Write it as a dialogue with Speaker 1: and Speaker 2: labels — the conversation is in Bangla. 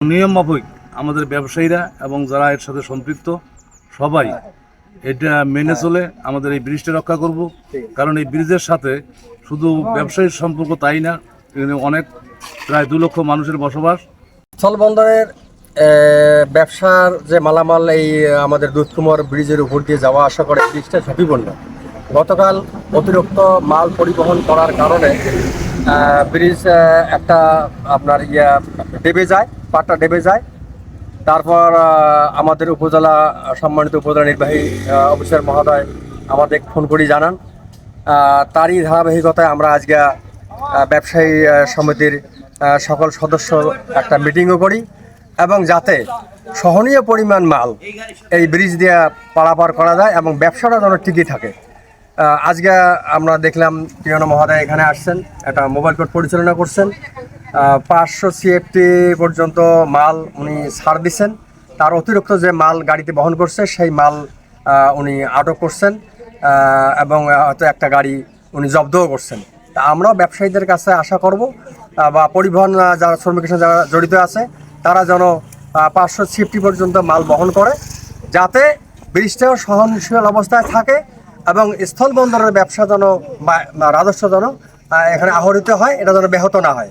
Speaker 1: নিয়ম মাফিক আমাদের ব্যবসায়ীরা এবং যারা এর সাথে সম্পৃক্ত, সবাই এটা মেনে চলে আমাদের এই ব্রিজটা রক্ষা করব। কারণ এই ব্রিজের সাথে শুধু ব্যবসায়ীর সম্পর্ক তাই না অনেক, প্রায় দু লক্ষ মানুষের বসবাস।
Speaker 2: স্থলবন্দরের ব্যবসার যে মালামাল এই, আমাদের দুধকুমার ব্রিজের উপর দিয়ে যাওয়া আসা করে, ব্রিজটা ঝুঁকিপূর্ণ। গতকাল অতিরিক্ত মাল পরিবহন করার কারণে ব্রিজ একটা আপনার ইয়া ডেবে যায়, পাটটা ডেবে যায়। তারপর আমাদের উপজেলা, সম্মানিত উপজেলা নির্বাহী অফিসার মহোদয় আমাদের ফোন করে জানান তারই ধারাবাহিকতায় আমরা আজকে ব্যবসায়ী সমিতির সকল সদস্য একটা মিটিংও করি এবং যাতে সহনীয় পরিমাণ মাল এই ব্রিজ দিয়ে পারাপার করা যায় এবং ব্যবসাটা যেন টিকে থাকে। আজকে আমরা দেখলাম কিরণ মহোদয় এখানে আসছেন, একটা মোবাইল কোর্ট পরিচালনা করছেন। পাঁচশো সিএফটি পর্যন্ত মাল উনি ছাড় দিচ্ছেন। তার অতিরিক্ত যে মাল গাড়িতে বহন করছে, সেই মাল উনি আটক করছেন এবং হয়তো একটা গাড়ি উনি জব্দও করছেন। তা আমরাও ব্যবসায়ীদের কাছে আশা করব বা পরিবহন যারা শ্রমিকের সাথে যারা জড়িত আছে, তারা যেন পাঁচশো সিএফটি পর্যন্ত মাল বহন করে, যাতে ব্রিজটাও সহনশীল অবস্থায় থাকে এবং স্থল বন্দরের ব্যবসা যেন বা রাজস্ব যেন এখানে আহরিত হয়, এটা যেন ব্যাহত না হয়।